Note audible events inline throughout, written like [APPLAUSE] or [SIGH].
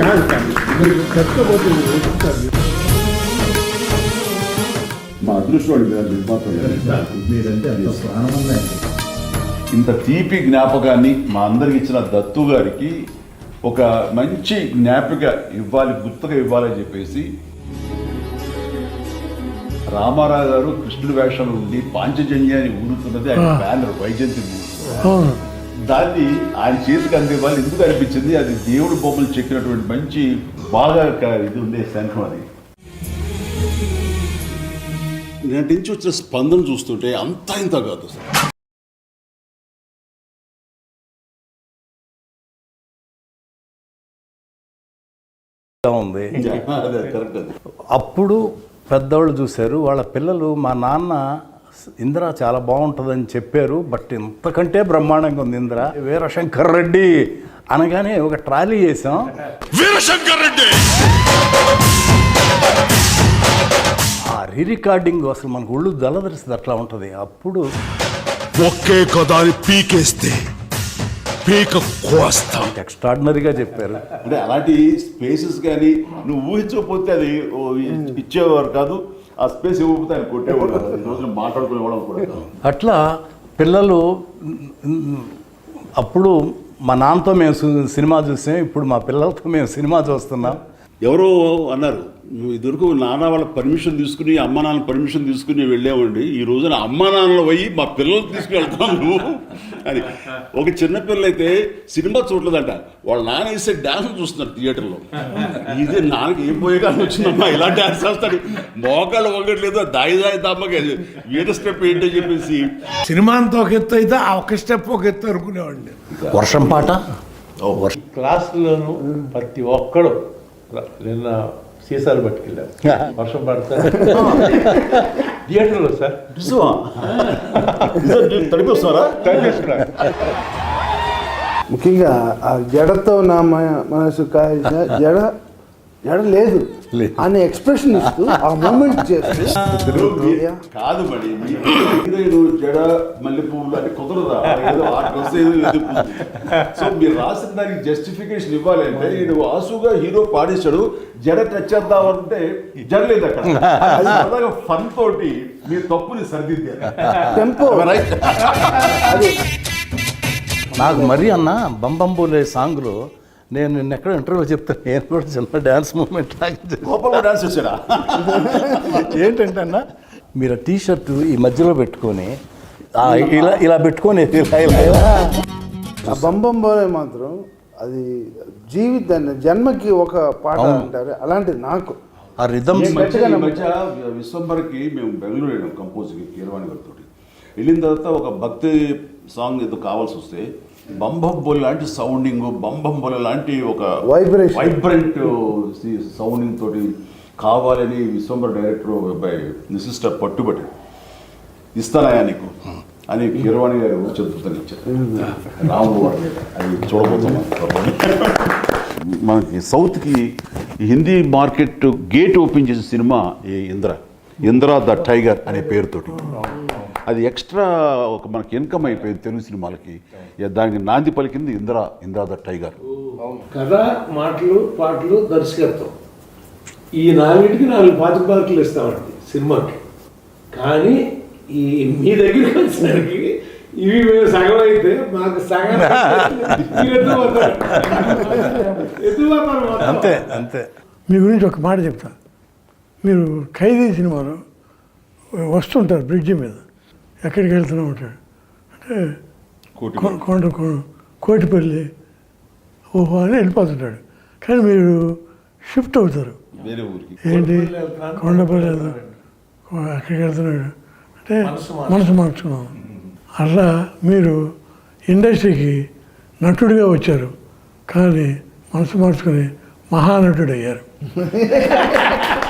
కాదు కాదు మీరు వదులుతారు. మా అదృష్టం నిర్మాత మీరంటే అంత ప్రాణమంగా ఇంత తీపి జ్ఞాపకాన్ని మా అందరికి ఇచ్చిన దత్తు గారికి ఒక మంచి జ్ఞాపిక ఇవ్వాలి గుర్తుగా ఇవ్వాలని చెప్పేసి రామారావు గారు కృష్ణుడి వేషంలో ఉండి పాంచజన్యాన్ని ఊడుతున్నది ఆయన బ్యానర్ వైజయంతి దాన్ని ఆయన చేతికి అందేవాళ్ళు ఎందుకు అనిపించింది? అది దేవుడు బొమ్మలు చెక్కినటువంటి మంచి బాగా ఇది ఉండే శంఖం అది. నేటి నుంచి వచ్చిన స్పందన చూస్తుంటే అంతా ఇంత కాదు అసలు. ఉంది. [LAUGHS] అదే అది. అప్పుడు పెద్దవాళ్ళు చూశారు వాళ్ళ పిల్లలు మా నాన్న ఇందిర చాలా బాగుంటుందని చెప్పారు బట్ ఇంతకంటే బ్రహ్మాండంగా ఉంది ఇందిర. వీరశంకర్ రెడ్డి అనగానే ఒక ట్రాలీ చేసాం ఆ రీ రికార్డింగ్ అసలు మనకు ఒళ్ళు దళదరిస్తుంది అట్లా ఉంటుంది. అప్పుడు ఒకే కదాని పీకేస్తే పీక కోస్తాం. ఎక్స్ట్రాడినరీగా చెప్పారు. అంటే అలాంటి స్పేసెస్ కానీ నువ్వు ఊహించకపోతే అది ఓ ఇచ్చేవారు కాదు. ఆ స్పేస్ ఇవ్వకపోతే ఆయన కొట్టేవాడు ఈ రోజున మాట్లాడుకునేవాళ్ళం కూడా అట్లా పిల్లలు అప్పుడు మా నాన్నతో మేము సినిమా చూసాం. ఇప్పుడు మా పిల్లలతో మేము సినిమా చూస్తున్నాం. ఎవరో అన్నారు నువ్వు ఇదివరకు నాన్న వాళ్ళ పర్మిషన్ తీసుకుని అమ్మ నాన్న పర్మిషన్ తీసుకుని వెళ్ళామండి ఈ రోజున అమ్మ నాన్నలు పోయి మా పిల్లలు తీసుకుని వెళ్తాం నువ్వు. అని. ఒక చిన్న పిల్ల అయితే సినిమా చూడలేదంట. వాళ్ళ నాన్న వేసే డాన్స్ చూస్తున్నారు థియేటర్లో ఇది నాన్నకి ఏం పోయే కానీ వచ్చిందమ్మా? ఇలా డాన్స్ చేస్తాడు. మోకాళ్ళు ఒకట్లేదు దాయి దాయి దమ్మగా వీర స్టెప్ ఏంటో చెప్పేసి. సినిమా అంతా ఒక ఎత్తు అయితే ఆ ఒక స్టెప్ ఒక ఎత్తు అనుకునేవాడిని. వర్షం పాట? క్లాసులోను ప్రతి ఒక్కడు నిన్న సీసాలు పట్టుకెళ్ళారు వర్షం పడతా. థియేటర్లో సార్. తడిపి వస్తున్నారా ముఖ్యంగా ఆ జడతో నా మనసు కాల్చిన జడ జడ లేదు. అనే ఎక్స్ప్రెషన్ ఇస్తూ ఆ మూమెంట్ చేస్తూ కాదు మరి. జడ మల్లె పువ్వులు అంటే కుదరదా? సో మీరు రాసిన దానికి జస్టిఫికేషన్ ఇవ్వాలి అంటే ఈయన ఆసుగా హీరో పాడేశాడు. జడ టచ్ చేద్దామంటే జడ లేదు అక్కడ. ఫన్ తోటి మీ తప్పుని సరిదిద్దారు. టెంపో రైట్ నాకు మరీ అన్న బంబంబోలే సాంగ్లో నేను నిన్న ఎక్కడ ఇంటర్వ్యూ చెప్తాను. నేను కూడా చిన్న డ్యాన్స్ మూమెంట్ లాగా డాన్స్ వచ్చాడా ఏంటంటే అన్న మీరు టీ షర్ట్ ఈ మధ్యలో పెట్టుకొని ఆ, ఇలా ఇలా పెట్టుకొని ఇలా ఇలా ఇలా. ఆ బంబం బోలే మాత్రం అది జీవితాన్ని జన్మకి ఒక పాట అంటారు. అలాంటిది నాకు. ఆ ఈ మధ్య విశ్వంబర్కి మేము బెంగళూరు వెళ్ళాం కంపోజ్కి కీరవాణి గారితో వెళ్ళిన తర్వాత ఒక భక్తి సాంగ్ ఏదో కావాల్సి వస్తే బంబం బొల్ లాంటి సౌండింగ్ బంబం బొల్ లాంటి ఒక Vibration. వైబ్రెంట్ సౌండింగ్ తోటి కావాలని విశ్వంబర్ డైరెక్టర్ బై నిసిస్టర్ పట్టుబట్టి ఇస్తానయా నీకు అని కీరవాణి గారు చతుర్థని ఇచ్చారు. రాముడు వారు అది చూడబోతున్నాం మనకి సౌత్కి హిందీ మార్కెట్ గేట్ ఓపెన్ చేసిన సినిమా ఈ ఇంద్ర ఇంద్ర ద టైగర్ అనే పేరుతోటి. అది ఎక్స్ట్రా ఒక మనకి ఇన్కమ్ అయిపోయింది తెలుగు సినిమాలకి. దానికి నాంది పలికింది ఇంద్ర ఇంద్ర ద టైగర్ కథ మాటలు పాటలు దర్శకత్వం. ఈ నాలుగింటికి నాలుగు పాతిక మార్కులు ఇస్తామండి సినిమాకి. కానీ ఈ మీ దగ్గరికి వచ్చేసరికి ఇవి మేము సగం అయితే మాకు సగం. [LAUGHS] అంతే అంతే. మీ గురించి ఒక మాట చెప్తా. మీరు ఖైదీ సినిమాలో వస్తుంటారు బ్రిడ్జి మీద. ఎక్కడికి వెళ్తూనే ఉంటాడు అంటే కొండ కొ- కోటిపల్లి. ఓహో అని వెళ్ళిపోతుంటాడు. కానీ మీరు షిఫ్ట్ అవుతారు. వేరే ఊరికి. ఏంటి? కొండపల్లి వెళ్దాం. కొ- అక్కడికి వెళ్తున్నాడు? అంటే మనసు మార్చుకున్నాం అట్లా మీరు ఇండస్ట్రీకి నటుడిగా వచ్చారు. కానీ మనసు మార్చుకుని మహానటుడు అయ్యారు [LAUGHS]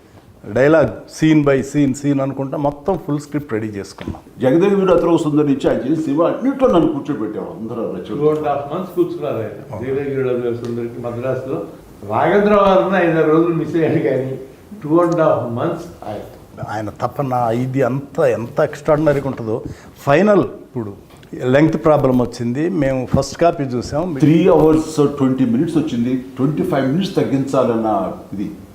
Dialogue scene by scene scene అనుకుంటా మొత్తం ఫుల్ స్క్రిప్ట్ రెడీ చేసుకున్నాం. జగదేవి వీరు అతను సుందరి నుంచి ఆయన చేసిన సినిమా అన్నింటిలో నన్ను కూర్చోబెట్టాడు అందరూ రచనలు కూర్చున్నారు సుందరికి మద్రాసులో రాఘేంద్ర వారిని ఐదారు రోజులు మిస్ అయ్యాడు కానీ టూ అండ్ హాఫ్ మంత్స్ ఆయన ఆయన తపన ఇది అంత ఎంత ఎక్స్ట్రాడినరీగా ఉంటుందో. ఫైనల్ ఇప్పుడు లెంగ్త్ ప్రాబ్లం వచ్చింది. మేము ఫస్ట్ కాపీ చూసాం. త్రీ అవర్స్ ట్వంటీ మినిట్స్ వచ్చింది. ట్వంటీ ఫైవ్ మినిట్స్ తగ్గించాలన్న ఇది.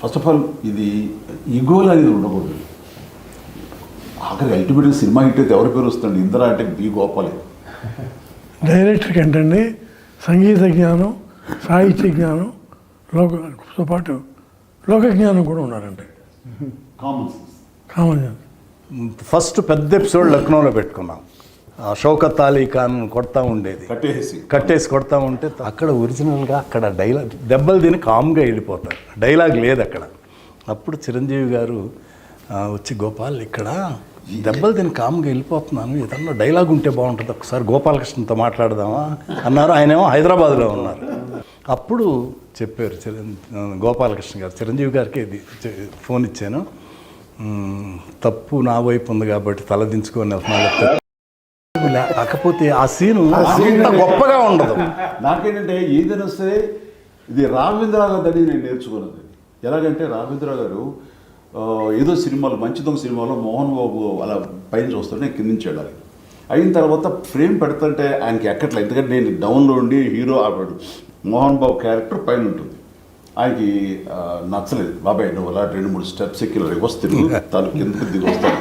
ఫస్ట్ ఆఫ్ ఆల్ ఇది ఈగోలు అనేది ఉండకూడదు. ఆఖరి అల్టిమేట్గా సినిమా హిట్ అయితే ఎవరి పేరు వస్తుంది ఇందిరా అంటే బి గోపాలే. డైరెక్టర్కి ఏంటండి సంగీత జ్ఞానం సాహిత్య జ్ఞానం లోకతో పాటు లోక జ్ఞానం కూడా ఉన్నారండి. Common sense common sense. First పెద్ద ఎపిసోడ్ లక్నోలో పెట్టుకున్నాం. షౌకత్ అలీ ఖాన్ కొడతా ఉండేది. కట్టేసి. కట్టేసి కొడతా ఉంటే అక్కడ ఒరిజినల్గా అక్కడ డైలాగ్ దెబ్బలు తిని కామ్గా వెళ్ళిపోతారు. డైలాగ్ లేదు అక్కడ. అప్పుడు చిరంజీవి గారు వచ్చి గోపాల్ ఇక్కడ దెబ్బలు తిని కామ్గా వెళ్ళిపోతున్నాను. ఏదన్నా డైలాగ్ ఉంటే బాగుంటుంది. ఒకసారి గోపాలకృష్ణతో మాట్లాడదామా? అన్నారు. ఆయనేమో హైదరాబాద్లో ఉన్నారు. అప్పుడు చెప్పారు చిరం గోపాలకృష్ణ గారు. చిరంజీవి గారికి ఫోన్ ఇచ్చాను. "మ్మ్, తప్పు నా వైపు ఉంది కాబట్టి తలదించుకొని వెళ్తున్నాను ఇలా కాకపోతే ఆ సీను అంత గొప్పగా ఉండదు. నాకేంటంటే ఏదైనా సరే ఇది రాఘవేంద్రరావు గారి దగ్గర నేను నేర్చుకున్నది ఎలాగంటే రాఘవేంద్రరావు గారు ఏదో సినిమాలో మంచి దొంగ సినిమాలో మోహన్ బాబు అలా పైన చూస్తుంటే కింద నుంచి వెళ్ళాలి. అయిన తర్వాత ఫ్రేమ్ పెడుతుంటే ఆయనకి ఎక్కట్లే ఎందుకంటే నేను డౌన్లో ఉండి హీరో ఆడాడు మోహన్ బాబు క్యారెక్టర్ పైన ఉంటుంది. ఆయనకి నచ్చలేదు. బాబాయ్ నువ్వు అలా రెండు మూడు స్టెప్స్ ఎక్కి తిరుగు. [LAUGHS] తను కిందకి దిగి వస్తాను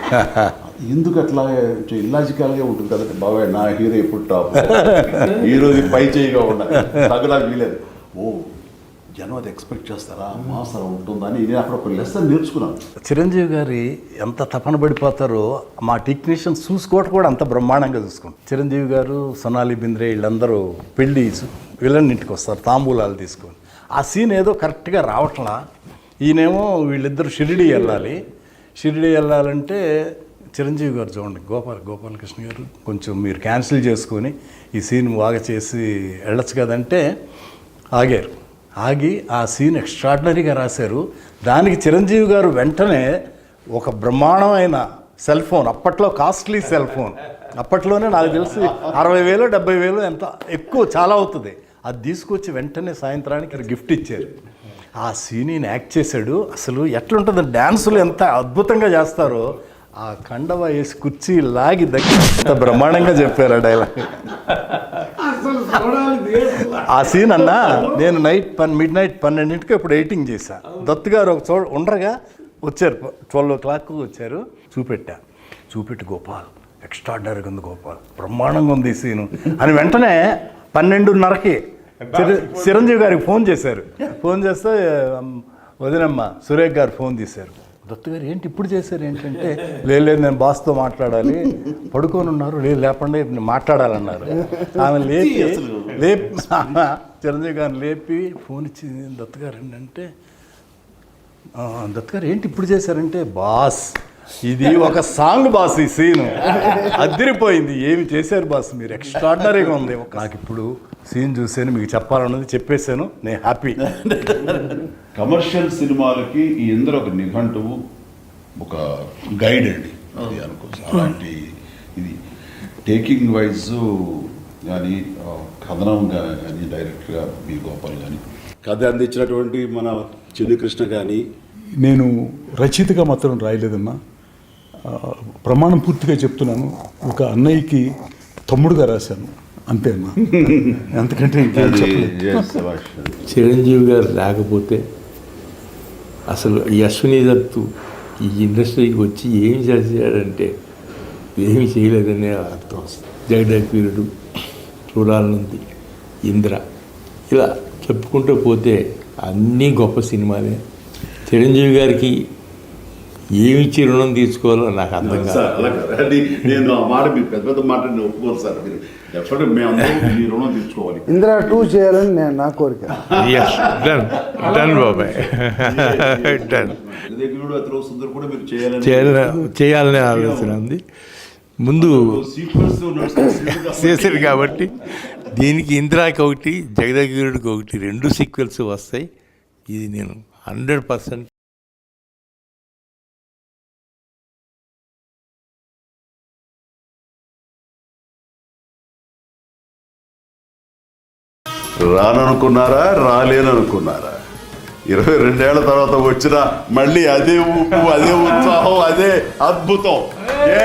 ఎందుకు అట్లా? ఇల్లాజికల్గా ఉంటుంది కదా బాబాయ్ నా హీరో ఎప్పుడు టాప్ హీరోది పై చేయిగా ఉండాలి తగ్గడానికి వీలేదు. ఓ జనం అది ఎక్స్పెక్ట్ చేస్తారా? మాస్ అలా ఉంటుందని నేను అక్కడ ఒక లెసన్ నేర్చుకున్నాను. చిరంజీవి గారి ఎంత తపన పడిపోతారో మా టెక్నీషియన్స్ చూసుకోవటం కూడా అంత బ్రహ్మాండంగా చూసుకుంటాం చిరంజీవి గారు సొనాలి బింద్రే వీళ్ళందరూ పెళ్ళి వీళ్ళని ఇంటికి వస్తారు. తాంబూలాలు తీసుకొని. ఆ సీన్ ఏదో కరెక్ట్గా రావట్లా. ఈయనేమో వీళ్ళిద్దరు షిరిడి వెళ్ళాలి. షిరిడి వెళ్ళాలంటే చిరంజీవి గారు చూడండి గోపాల్ గోపాలకృష్ణ గారు కొంచెం మీరు క్యాన్సిల్ చేసుకొని ఈ సీన్ బాగా చేసి వెళ్ళొచ్చు కదంటే ఆగారు. ఆగి ఆ సీన్ ఎక్స్ట్రాడినరీగా రాశారు. దానికి చిరంజీవి గారు వెంటనే ఒక బ్రహ్మాండమైన సెల్ ఫోన్ అప్పట్లో కాస్ట్లీ సెల్ ఫోన్. అప్పట్లోనే నాకు తెలిసి అరవై వేలు డెబ్బై వేలు ఎంత ఎక్కువ చాలా అవుతుంది. అది తీసుకొచ్చి వెంటనే సాయంత్రానికి గిఫ్ట్ ఇచ్చారు. ఆ సీన్ ఈయన యాక్ట్ చేశాడు. అసలు ఎట్లుంటుంది? డ్యాన్సులు ఎంత అద్భుతంగా చేస్తారో ఆ కండవ వేసి కుర్చీ లాగి దగ్గర బ్రహ్మాండంగా చెప్పారు ఆ డైలాగ్ ఆ సీన్ అన్నా నేను నైట్ పన్ మిడ్ నైట్ పన్నెండింటికి ఇప్పుడు ఎయిటింగ్ చేశా. దత్తు గారు ఒక చోట ఉండగా వచ్చారు. ట్వెల్వ్ ఓ క్లాక్ వచ్చారు. చూపెట్టా. చూపెట్టి గోపాల్ ఎక్స్ట్రాడినరీగా ఉంది గోపాల్. బ్రహ్మాండంగా ఉంది ఈ సీను అని వెంటనే పన్నెండున్నరకి. చిర- చిరంజీవి గారికి ఫోన్ చేశారు. ఫోన్ చేస్తే "అమ్, వదినమ్మ సురేఖ్ గారు ఫోన్ తీశారు. దత్తు గారు ఏంటి ఇప్పుడు చేశారు ఏంటంటే? లేదు లేదు నేను బాస్తో మాట్లాడాలి. పడుకొని ఉన్నారు లేదు లేకుండా నేను మాట్లాడాలన్నారు. ఆమె [LAUGHS] లేపి లేపి చిరంజీవి గారిని లేపి ఫోన్ ఇచ్చి దత్తు గారు ఏంటంటే "ఆ, దత్తు గారు ఏంటి ఇప్పుడు చేశారంటే బాస్. ఇది ఒక సాంగ్ బాస్ ఈ సీన్. అదిరిపోయింది ఏమి చేశారు బాస్ మీరు? ఎక్స్ట్రాడినరీగా ఉంది నాకు ఇప్పుడు సీన్ చూసాను మీకు చెప్పాలన్నది చెప్పేశాను. నేను హ్యాపీ. కమర్షియల్ సినిమాలకి ఈ ఇందరూ ఒక నిఘంటువు ఒక గైడ్ అండి. అది అనుకోవచ్చు. అలాంటి ఇది. టేకింగ్ వైజ్ కానీ కథనం కానీ డైరెక్ట్గా బి. గోపాల్ కానీ కథ అందించినటువంటి మన చిన్ని కృష్ణ కానీ నేను రచయితగా మాత్రం రాయలేదమ్మా. ఆ, ప్రమాణం పూర్తిగా చెప్తున్నాను. ఒక అన్నయ్యకి తమ్ముడుగా రాశాను. అంతే అమ్మా. అంతకంటే ఇంకేం అది చెప్పలేదు yes, శభాష్. చిరంజీవి గారు లేకపోతే అసలు ఈ అశ్విని దత్తు ఈ ఇండస్ట్రీకి వచ్చి ఏమి చేశాడంటే ఏమి చేయలేదనే అర్థం. జగదేక్ వీరుడు చూడాలనుంది ఇంద్ర ఇలా చెప్పుకుంటూ పోతే అన్నీ గొప్ప సినిమాలే. చిరంజీవి గారికి ఏమిచ్చి రుణం తీసుకోవాలో నాకు అర్థం కాదు. నేను ఆ మాట మీరు పెద్ద పెద్ద మాట నేను ఒప్పుకోను సార్. మీరు మీ రుణం ఇందిరా టూ చేయాలని నేను నా కోరిక. డన్ డన్ బాబాయ్. [LAUGHS] [LAUGHS] డన్ దగ్గర అతను సుందర్ కూడా మీరు చేయాలని. చేయాలని ఆలోచన ఉంది. ముందు చేశారు కాబట్టి. దీనికి ఇందిరాకి ఒకటి జగదగిరుడికి ఒకటి రెండు సీక్వెల్స్ వస్తాయి. ఇది నేను హండ్రెడ్ పర్సెంట్ రాననుకున్నారా? రాలేననుకున్నారా? ఇరవై రెండేళ్ళ తర్వాత వచ్చిన మళ్ళీ అదే ఊపు అదే ఉత్సాహం అదే అద్భుతం. ఏ